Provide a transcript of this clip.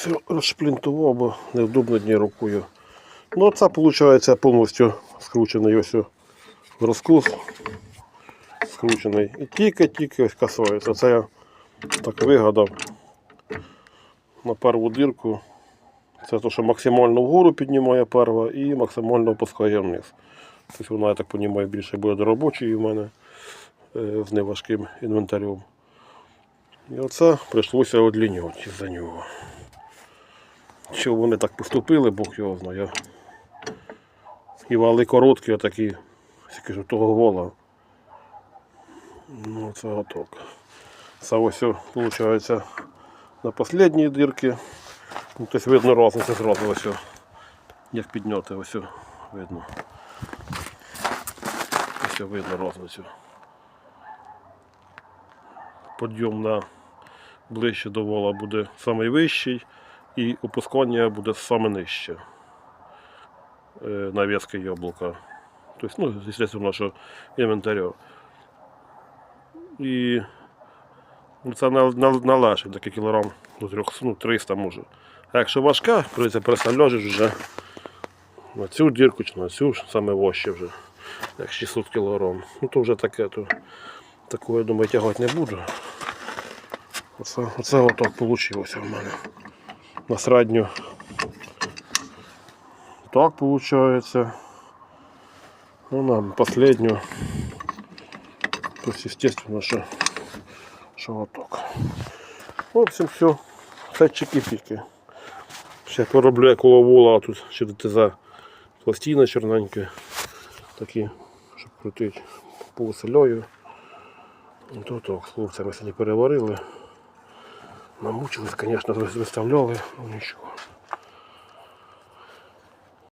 все розшплінтував, бо невдобно дні рукою. Ну, це виходить повністю скручений ось розкус. Скручений. І тільки-тільки ось касується. Це я так вигадав на перву дирку. Це те, що максимально вгору піднімає перва і максимально опускає вниз. Тобто вона, я так розумію, більше буде до робочої в мене е, з неважким інвентарем. І оце прийшлося одлінювати за нього. Що вони так поступили, Бог його знає. І вали короткі, отакі, ж того вола. Ну, це готок. Це ось, виходить, на останній дирці. Ну, тобто видно разницю зразу ось. Як підняти ось видно. Ось видно разницю. Подйом на ближче до вола буде найвищий і опускання буде саме нижче. Е, на в'язке яблука. Тобто, ну, звісно, що інвентаря. І ну, це на, на, на такий кілограм ну, трьох- ну, 300 може. А якщо важка, прийдеться переставляти вже на цю дірку чи на цю саме важче вже, як 600 кг. Ну то вже таке, то такого, я думаю, тягати не буду. Оце, оце отак вийшло в мене. На середню. Так виходить. Ну, на последнюю. То есть, естественно, что, что так. В общем, все. Це чики-піки. Ще пороблю як коловола, а тут ще ДТЗ пластина чорненька. Такі, щоб крутити повеселяю. То так, хлопцями сьогодні переварили. Намучились, звісно, виставляли, ну нічого.